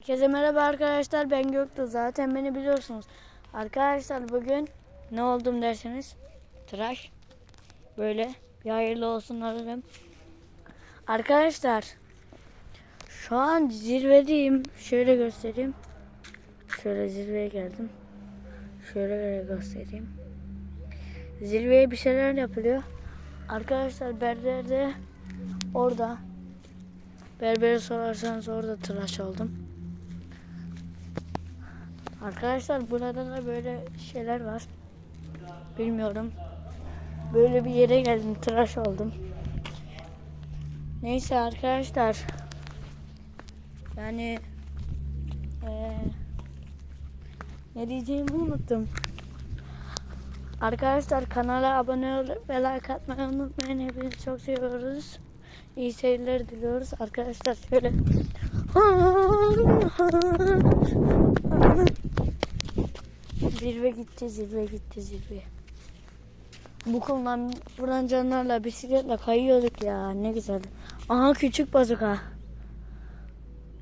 Herkese merhaba arkadaşlar ben Göktuğ zaten beni biliyorsunuz. Arkadaşlar bugün ne oldum derseniz tıraş böyle bir hayırlı olsun ararım. Arkadaşlar şu an zirvedeyim. Şöyle göstereyim. Şöyle zirveye geldim. Şöyle göstereyim. Zirveye bir şeyler yapılıyor. Arkadaşlar berber de orada. Berbere sorarsanız orada tıraş oldum. Arkadaşlar burada da böyle şeyler var. Bilmiyorum. Böyle bir yere geldim tıraş oldum. Neyse arkadaşlar. Yani eee, ne diyeceğimi unuttum. Arkadaşlar kanala abone olup ve like atmayı unutmayın. Hepinizi çok seviyoruz. İyi seyirler diliyoruz. Arkadaşlar şöyle Zirve gitti, zirve gitti, zirve. Bu konudan buradan canlarla bisikletle kayıyorduk ya. Ne güzel. Aha küçük bazuka.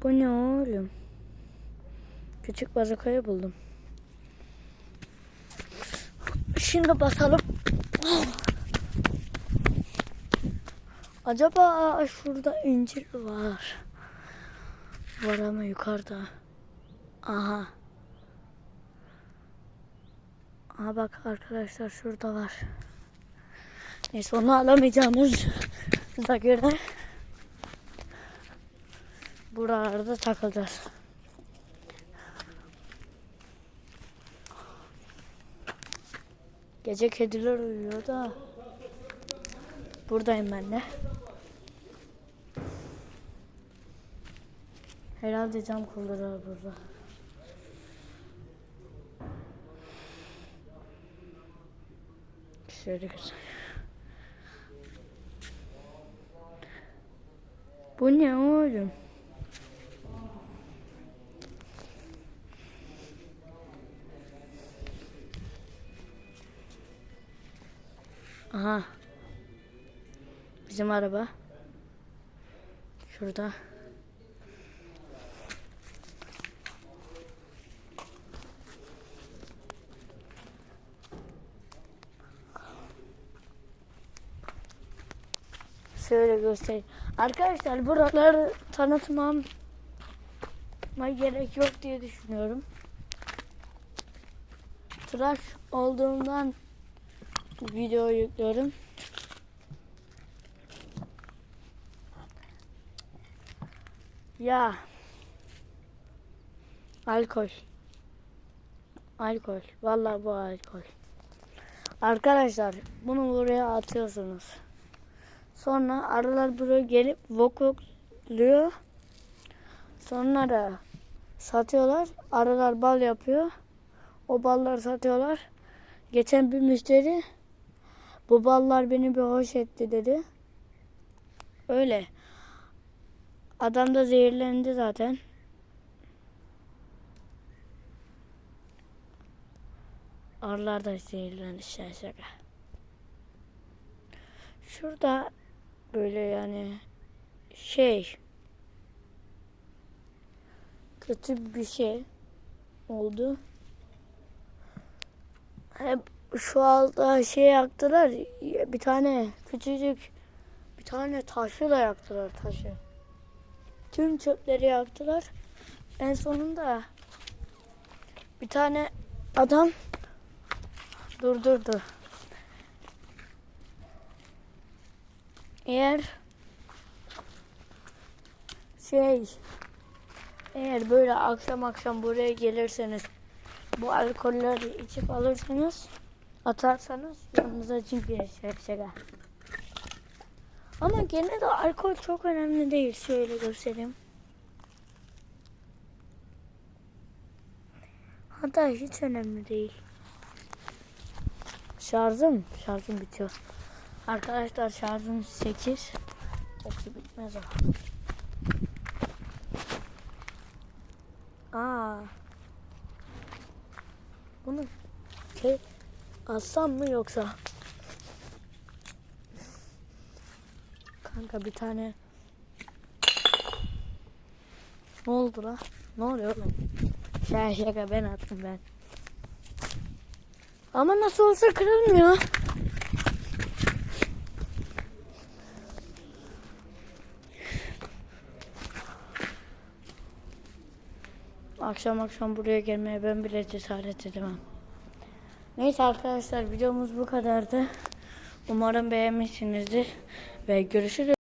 Bu ne oğlum? Küçük bazukayı buldum. Şimdi basalım. Acaba şurada incir var. Var ama yukarıda. Aha. Aha bak arkadaşlar şurada var. Neyse onu alamayacağımız da göre buralarda takılacağız. Gece kediler uyuyor da buradayım ben de. Herhalde cam kurdular burada. Şöyle. Bu ne oğlum? Aha. Bizim araba. Şurada. Şöyle göstereyim. Arkadaşlar buraları tanıtmam gerek yok diye düşünüyorum. Tıraş olduğumdan video yüklüyorum. Ya. Alkol. Alkol. Vallahi bu alkol. Arkadaşlar bunu buraya atıyorsunuz. Sonra arılar buraya gelip vokokluyor. Sonra da satıyorlar. Arılar bal yapıyor. O balları satıyorlar. Geçen bir müşteri bu ballar beni bir hoş etti dedi. Öyle. Adam da zehirlendi zaten. Arılar da zehirlendi şaka şaka. Şurada böyle yani şey kötü bir şey oldu. Hep şu altta şey yaktılar. Bir tane küçücük bir tane taşı da yaktılar taşı. Tüm çöpleri yaktılar. En sonunda bir tane adam durdurdu. Eğer şey eğer böyle akşam akşam buraya gelirseniz bu alkolleri içip alırsanız atarsanız yanınıza GPS şaka. Ama gene de alkol çok önemli değil. Şöyle göstereyim. Hatta hiç önemli değil. Şarjım, şarjım bitiyor. Arkadaşlar şarjım 8. Hepsi bitmez o. Aa. Bunu şey alsam mı yoksa? Kanka bir tane ne oldu la? Ne oluyor oğlum? Şaka şaka ben attım ben. Ama nasıl olsa kırılmıyor. Akşam akşam buraya gelmeye ben bile cesaret edemem. Neyse arkadaşlar videomuz bu kadardı. Umarım beğenmişsinizdir ve görüşürüz.